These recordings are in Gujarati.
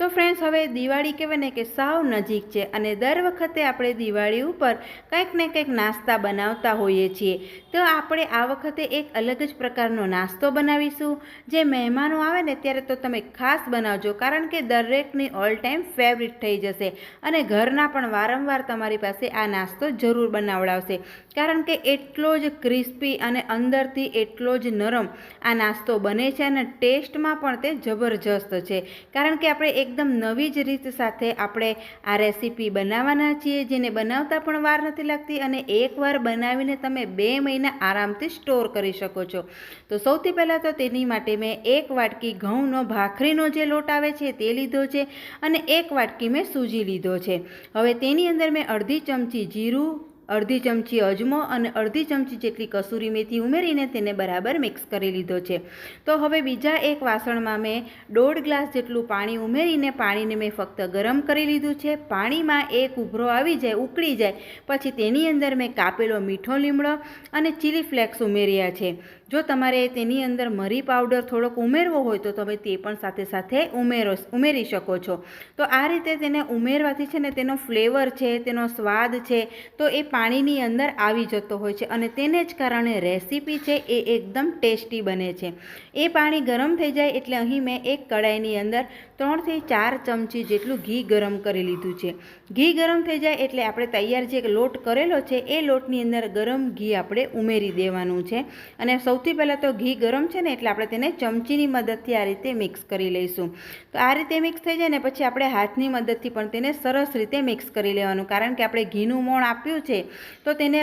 તો ફ્રેન્ડ્સ હવે દિવાળી કહેવાય ને કે સાવ નજીક છે અને દર વખતે આપણે દિવાળી ઉપર કંઈક ને કંઈક નાસ્તા બનાવતા હોઈએ છીએ. તો આપણે આ વખતે એક અલગ જ પ્રકારનો નાસ્તો બનાવીશું. જે મહેમાનો આવે ને ત્યારે તો તમે ખાસ બનાવજો, કારણ કે દરેકની ઓલ ટાઈમ ફેવરિટ થઈ જશે અને ઘરના પણ વારંવાર તમારી પાસે આ નાસ્તો જરૂર બનાવડાવશે. કારણ કે એટલો જ ક્રિસ્પી અને અંદરથી એટલો જ નરમ આ નાસ્તો બને છે અને ટેસ્ટમાં પણ તે જબરજસ્ત છે. કારણ કે આપણે એકદમ નવી જ રીત સાથે આપણે આ રેસીપી બનાવવાના છીએ, જેને બનાવતા પણ વાર નથી લાગતી અને એકવાર બનાવીને તમે બે મહિના આરામથી સ્ટોર કરી શકો છો. તો સૌથી પહેલાં તો તેની માટે મેં એક વાટકી ઘઉંનો ભાખરીનો જે લોટ આવે છે તે લીધો છે અને એક વાટકી મેં સૂજી લીધો છે. હવે તેની અંદર મેં અડધી ચમચી જીરું અડધી ચમચી અજમો અને અડધી ચમચી જેટલી કસૂરી મેથી ઉમેરીને તેને બરાબર મિક્સ કરી લીધો છે. તો હવે બીજા એક વાસણમાં મેં દોઢ ગ્લાસ જેટલું પાણી ઉમેરીને પાણીને મેં ફક્ત ગરમ કરી લીધું છે. પાણીમાં એક ઉભરો આવી જાય, ઉકળી જાય, પછી તેની અંદર મેં કાપેલો મીઠો લીમડો અને ચીલી ફ્લેક્સ ઉમેર્યા છે. જો તમારે તેની અંદર મરી પાવડર થોડોક ઉમેરવો હોય તો તમે તે પણ સાથે સાથે ઉમેરો ઉમેરી શકો છો. તો આ રીતે તેને ઉમેરવાથી છે ને તેનો ફ્લેવર છે, તેનો સ્વાદ છે, તો એ પાણીની અંદર આવી જતો હોય છે અને તેને જ કારણે રેસીપી છે એ એકદમ ટેસ્ટી બને છે. એ પાણી ગરમ થઈ જાય એટલે અહીં મેં એક કડાઈની અંદર ત્રણથી ચાર ચમચી જેટલું ઘી ગરમ કરી લીધું છે. ઘી ગરમ થઈ જાય એટલે આપણે તૈયાર જે લોટ કરેલો છે એ લોટની અંદર ગરમ ઘી આપણે ઉમેરી દેવાનું છે અને સૌથી પહેલાં તો ઘી ગરમ છે ને એટલે આપણે તેને ચમચીની મદદથી આ રીતે મિક્સ કરી લઈશું. તો આ રીતે મિક્સ થઈ જાય ને પછી આપણે હાથની મદદથી પણ તેને સરસ રીતે મિક્સ કરી લેવાનું. કારણ કે આપણે ઘીનું મોણ આપ્યું છે, તો તેને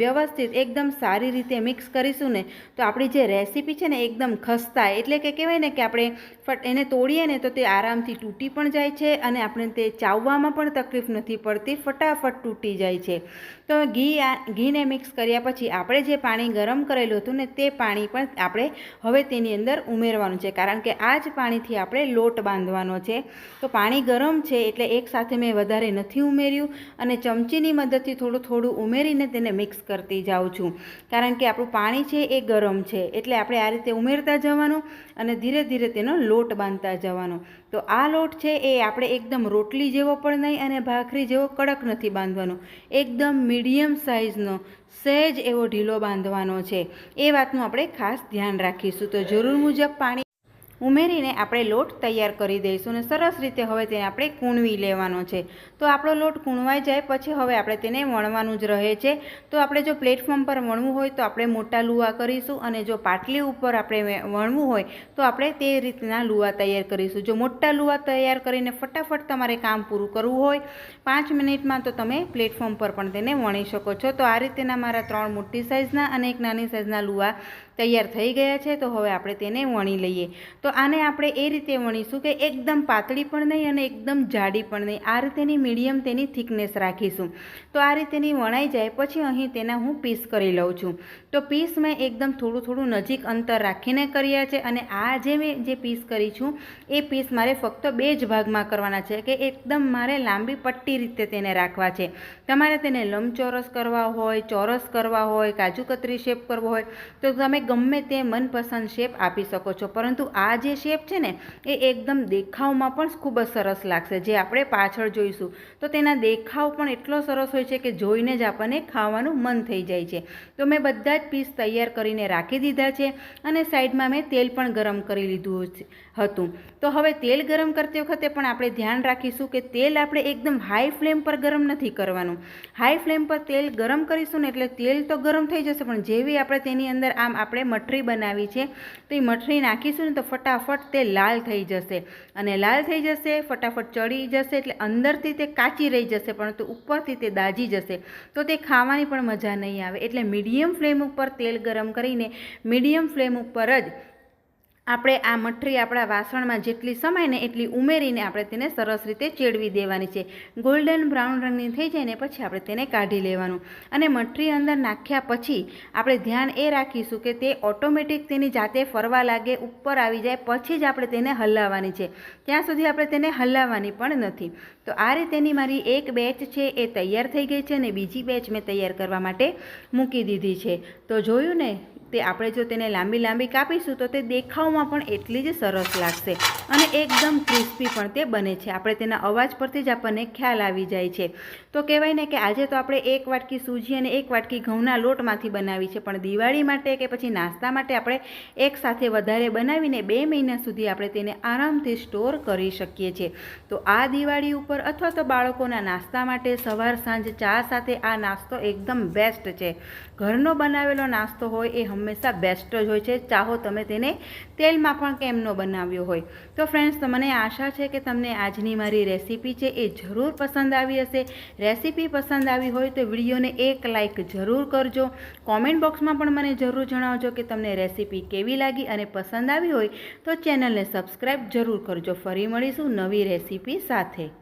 વ્યવસ્થિત એકદમ સારી રીતે મિક્સ કરીશું ને, તો આપણી જે રેસીપી છે ને એકદમ ખસ્તા, એટલે કે કહેવાય ને કે આપણે ફટ, એને તોડીએ ને તો તે આરામથી તૂટી પણ જાય છે અને આપણે તે ચાવવામાં પણ તકલીફ નથી પડતી, ફટાફટ તૂટી જાય છે. તો ઘી આ, ઘીને મિક્સ કર્યા પછી આપણે જે પાણી ગરમ કરેલું હતું ને તે પાણી પણ આપણે હવે તેની અંદર ઉમેરવાનું છે. કારણ કે આ જ પાણીથી આપણે લોટ બાંધવાનો છે. તો પાણી ગરમ છે એટલે એકસાથે મેં વધારે નથી ઉમેર્યું અને ચમચીની મદદથી થોડું થોડું ઉમેરીને તેને મિક્સ કરતી જાઉં છું. કારણ કે આપણું પાણી છે એ ગરમ છે એટલે આપણે આ રીતે ઉમેરતા જવાનું અને ધીરે ધીરે તેનો લોટ બાંધતા જવાનો. તો આ લોટ છે એ આપણે એકદમ રોટલી જેવો પણ નહીં અને ભાખરી જેવો કડક નથી બાંધવાનો. એકદમ મીડિયમ સાઇઝનો સહેજ એવો ઢીલો બાંધવાનો છે. એ વાતનું આપણે ખાસ ધ્યાન રાખીશું. તો જરૂર મુજબ પાણી ઉમેરીને આપણે લોટ તૈયાર કરી દઈશું અને સરસ રીતે હવે તેને આપણે કૂણવી લેવાનો છે. તો આપણો લોટ કૂણવાઈ જાય પછી હવે આપણે તેને વણવાનું જ રહે છે. તો આપણે જો પ્લેટફોર્મ પર વણવું હોય તો આપણે મોટા લુવા કરીશું અને જો પાટલી ઉપર આપણે વણવું હોય તો આપણે તે રીતના લુવા તૈયાર કરીશું. જો મોટા લુવા તૈયાર કરીને ફટાફટ તમારે કામ પૂરું કરવું હોય, પાંચ મિનિટમાં તો તમે પ્લેટફોર્મ પર પણ તેને વણી શકો છો. તો આ રીતેના મારા ત્રણ મોટી સાઇઝના અને એક નાની સાઇઝના લુવા તૈયાર થઈ ગયા છે. તો હવે આપણે તેને વણી લઈએ. તો આને આપણે એ રીતે વણીશું કે એકદમ પાતળી પણ નહીં અને એકદમ જાડી પણ નહીં. આ રીતેની મીડિયમ તેની થિકનેસ રાખીશું. તો આ રીતેની વણાઈ જાય પછી અહીં તેના હું પીસ કરી લઉં છું. તો પીસ મેં એકદમ થોડું થોડું નજીક અંતર રાખીને કર્યા છે અને આ જે મેં જે પીસ કરી છું, એ પીસ મારે ફક્ત બે જ ભાગમાં કરવાના છે કે એકદમ મારે લાંબી પટ્ટી રીતે તેને રાખવા છે. તમારે તેને લંબચોરસ કરવા હોય, ચોરસ કરવા હોય, કાજુ કતરી શેપ કરવો હોય, તો તમે ગમે તે મનપસંદ શેપ આપી શકો છો. પરંતુ આ જે શેપ છે ને, એ એકદમ દેખાવમાં પણ ખૂબ જ સરસ લાગશે. જે આપણે પાછળ જોઈશું, તો તેના દેખાવ પણ એટલો સરસ હોય છે કે જોઈને જ આપણને ખાવાનું મન થઈ જાય છે. તો મેં બધા જ પીસ તૈયાર કરીને રાખી દીધા છે અને સાઈડમાં મેં તેલ પણ ગરમ કરી લીધું હતું. તો હવે તેલ ગરમ કરતી વખતે પણ આપણે ધ્યાન રાખીશું કે તેલ આપણે એકદમ હાઈ ફ્લેમ પર ગરમ નથી કરવાનું. હાઈ ફ્લેમ પર તેલ ગરમ કરીશું ને એટલે તેલ તો ગરમ થઈ જશે, પણ જેવી આપણે તેની અંદર આમ આપણે મઠરી બનાવી છે, તો એ મઠરી નાખીશું ને તો ફટાફટ તે લાલ થઈ જશે. અને લાલ થઈ જશે, ફટાફટ ચડી જશે, એટલે અંદરથી તે કાચી રહી જશે, પરંતુ ઉપરથી તે દાજી જશે. તો તે ખાવાની પણ મજા નહીં આવે. એટલે મીડિયમ ફ્લેમ ઉપર તેલ ગરમ કરીને મીડિયમ ફ્લેમ ઉપર જ આપણે આ મઠરી આપણા વાસણમાં જેટલી સમાય ને એટલી ઉમેરીને આપણે તેને સરસ રીતે ચેડવી દેવાની છે. ગોલ્ડન બ્રાઉન રંગની થઈ જાય ને પછી આપણે તેને કાઢી લેવાનું. અને મઠરી અંદર નાખ્યા પછી આપણે ધ્યાન એ રાખીશું કે તે ઓટોમેટિક તેની જાતે ફરવા લાગે, ઉપર આવી જાય, પછી જ આપણે તેને હલાવવાની છે. ત્યાં સુધી આપણે તેને હલાવવાની પણ નથી. તો આ રીતેની મારી એક બેચ છે, એ તૈયાર થઈ ગઈ છે અને બીજી બેચ મેં તૈયાર કરવા માટે મૂકી દીધી છે. તો જોયું ને તે આપણે જો તેને લાંબી લાંબી કાપીશું તો તે દેખાવમાં પણ એટલી જ સરસ લાગશે અને એકદમ ક્રિસ્પી પણ તે બને છે. આપણે તેના અવાજ પરથી જ આપણને ખ્યાલ આવી જાય છે. તો કહેવાય ને કે આજે તો આપણે એક વાટકી સૂજી અને એક વાટકી ઘઉંના લોટમાંથી બનાવી છે. પણ દિવાળી માટે કે પછી નાસ્તા માટે આપણે એક સાથે વધારે બનાવીને બે મહિના સુધી આપણે તેને આરામથી સ્ટોર કરી શકીએ છીએ. તો આ દિવાળી ઉપર અથવા તો બાળકોના નાસ્તા માટે સવાર સાંજ ચા સાથે આ નાસ્તો એકદમ બેસ્ટ છે. ઘરનો બનાવેલો નાસ્તો હોય એ બેસ્ટ જ હોય છે. ચાહો તમે તેને તેલમાં પણ કેમ ન બનાવ્યો હોય. તો ફ્રેન્ડ્સ મને આશા છે કે તમને આજની મારી રેસીપી છે એ જરૂર પસંદ આવી હશે. રેસીપી પસંદ આવી હોય તો વિડીયોને એક લાઇક જરૂર કરજો. કોમેન્ટ બોક્સમાં પણ મને જરૂર જણાવજો કે તમને રેસીપી કેવી લાગી અને પસંદ આવી હોય તો ચેનલને સબસ્ક્રાઈબ જરૂર કરજો. ફરી મળીશું નવી રેસીપી સાથે.